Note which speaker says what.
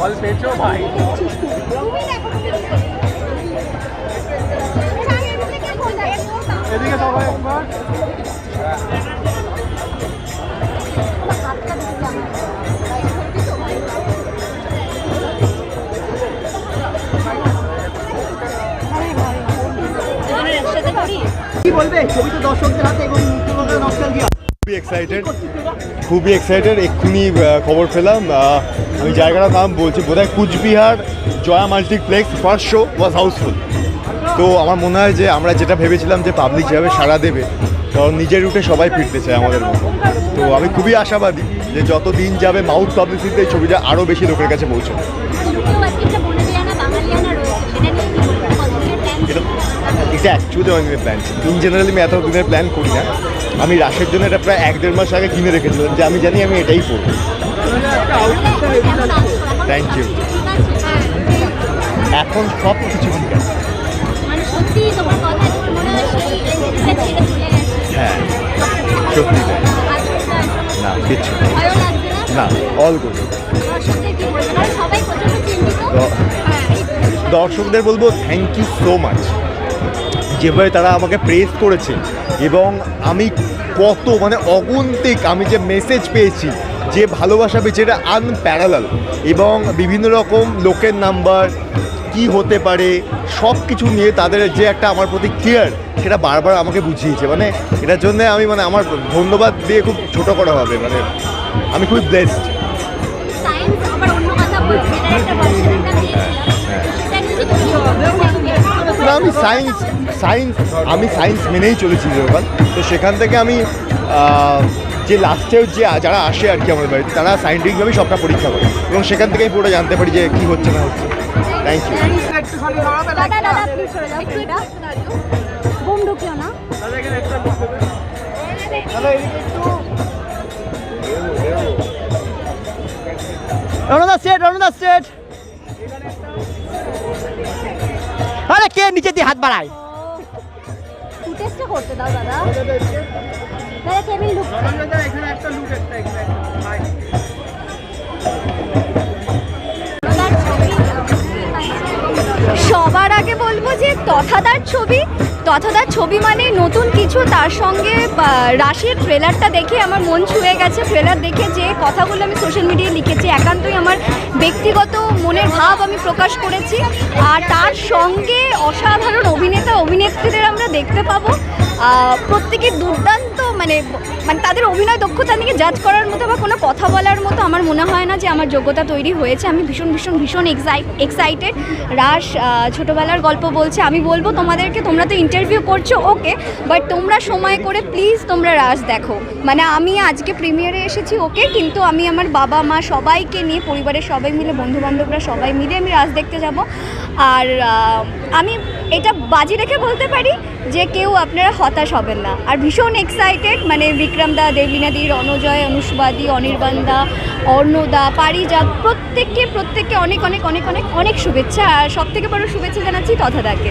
Speaker 1: বল পেয়েছ? ভাই। এদিকে সবাই একবার।
Speaker 2: কি বলবে? ছবি তো দর্শকদের হাতে
Speaker 3: এক্সাইটেড খুবই এক্সাইটেড এক্ষুনি খবর পেলাম। আমি জায়গাটার নাম বলছি বোধহয় Cooch Behar Jaya multiplex first show was housefull তো আমার মনে হয় যে আমরা যেটা ভেবেছিলাম যে পাবলিক যেভাবে সাড়া দেবে, কারণ নিজের রুটে সবাই ফিরতে চায় আমাদের মতো। তো আমি খুবই আশাবাদী যে যত দিন যাবে মাউথ পাবলিসিটিতে এই ছবিটা আরও বেশি লোকের কাছে পৌঁছবে। এটা অ্যাকচুয়ালি অনেক দিনের প্ল্যান ছিল ইন জেনারেলি আমি এত দিনের প্ল্যান করি না। আমি রাশের জন্য এটা প্রায় এক দেড় মাস আগে কিনে রেখেছিলাম। যে আমি জানি আমি এটাই করব। থ্যাংক ইউ এখন সব কিছু ঠিক আছে।
Speaker 4: মানে মনে হয় সেই লেভেলটা ছেড়ে চলে গেছে।
Speaker 3: হ্যাঁ সত্যি তাই। না কিচ্ছু না। অল গুড তো-
Speaker 4: হ্যাঁ
Speaker 3: দর্শকদের বলব থ্যাংক ইউ সো মাচ যেভাবে তারা আমাকে প্রেস করেছে এবং আমি কত মানে অগুন্তিক আমি যে মেসেজ পেয়েছি, যে ভালোবাসা পেয়েছি এটা আনপ্যারালাল এবং বিভিন্ন রকম লোকের নাম্বার কি হতে পারে সব কিছু নিয়ে তাদের যে একটা আমার প্রতি কেয়ার সেটা বারবার আমাকে বুঝিয়েছে। মানে এটার জন্য আমি মানে আমার ধন্যবাদ দিয়ে খুব ছোট করা হবে মানে আমি খুবই ব্লেসড
Speaker 4: সায়েন্স
Speaker 3: সায়েন্স আমি সায়েন্স মেনেই চলেছি যেরকম তো সেখান থেকে আমি যে লাস্টেও যে যারা আসে আর কি আমার বাড়িতে, তারা সাইন্টিফিকভাবেই সবটা পরীক্ষা করে। এবং সেখান থেকে আমি পুরোটা জানতে পারি যে কী হচ্ছে না হচ্ছে। থ্যাংক ইউ
Speaker 1: একটুখানি দাঁড়াবে
Speaker 4: দাদা দাদা
Speaker 2: আরে কে নিচে দিয়ে হাত বাড়ায়?
Speaker 4: ফুটেজটা করতে দাও দাদা। দাদা টেবিল ঢুকছে
Speaker 1: দাদা এখানে একটা লুক একটা এখানে
Speaker 5: সবার আগে বলব যে তথাদার ছবি তথাদার ছবি মানে নতুন কিছু, তার সঙ্গে রাশির ট্রেলারটা দেখে আমার মন ছুঁয়ে গেছে। ট্রেলার দেখে যে কথাগুলো আমি সোশ্যাল মিডিয়ায় লিখেছি, একান্তই আমার ব্যক্তিগত মনের ভাব আমি প্রকাশ করেছি। আর তার সঙ্গে অসাধারণ অভিনেতা, অভিনেত্রীদের আমরা দেখতে পাবো। প্রত্যেকে দুর্দান্ত মানে মানে তাদের অভিনয় দক্ষতা নিয়ে জাজ করার মতো বা কোনো কথা বলার মতো আমার মনে হয় না যে আমার যোগ্যতা তৈরি হয়েছে। আমি ভীষণ ভীষণ ভীষণ এক্সাইটেড রাস ছোটোবেলার গল্প বলছে, আমি বলব তোমাদেরকে, তোমরা তো ইন্টারভিউ করছ ওকে বাট তোমরা সময় করে প্লিজ তোমরা রাস দেখো। মানে আমি আজকে প্রিমিয়ারে এসেছি ওকে কিন্তু আমি আমার বাবা, মা সবাইকে নিয়ে, পরিবারের সবাই মিলে বন্ধু বান্ধবরা সবাই মিলে আমি রাস দেখতে যাব। আর আমি এটা বাজি রেখে বলতে পারি যে কেউ আপনারা হতাশ হবেন না। আর ভীষণ এক্সাইটেড মানে বিক্রম দা দেবলীনা দি রণজয়, অনুষ্বাদি অনির্বাণ দা অর্ণদা, পারিজাত, প্রত্যেককে প্রত্যেককে অনেক অনেক অনেক অনেক অনেক শুভেচ্ছা। আর সব থেকে বড় শুভেচ্ছা জানাচ্ছি তথাদাকে।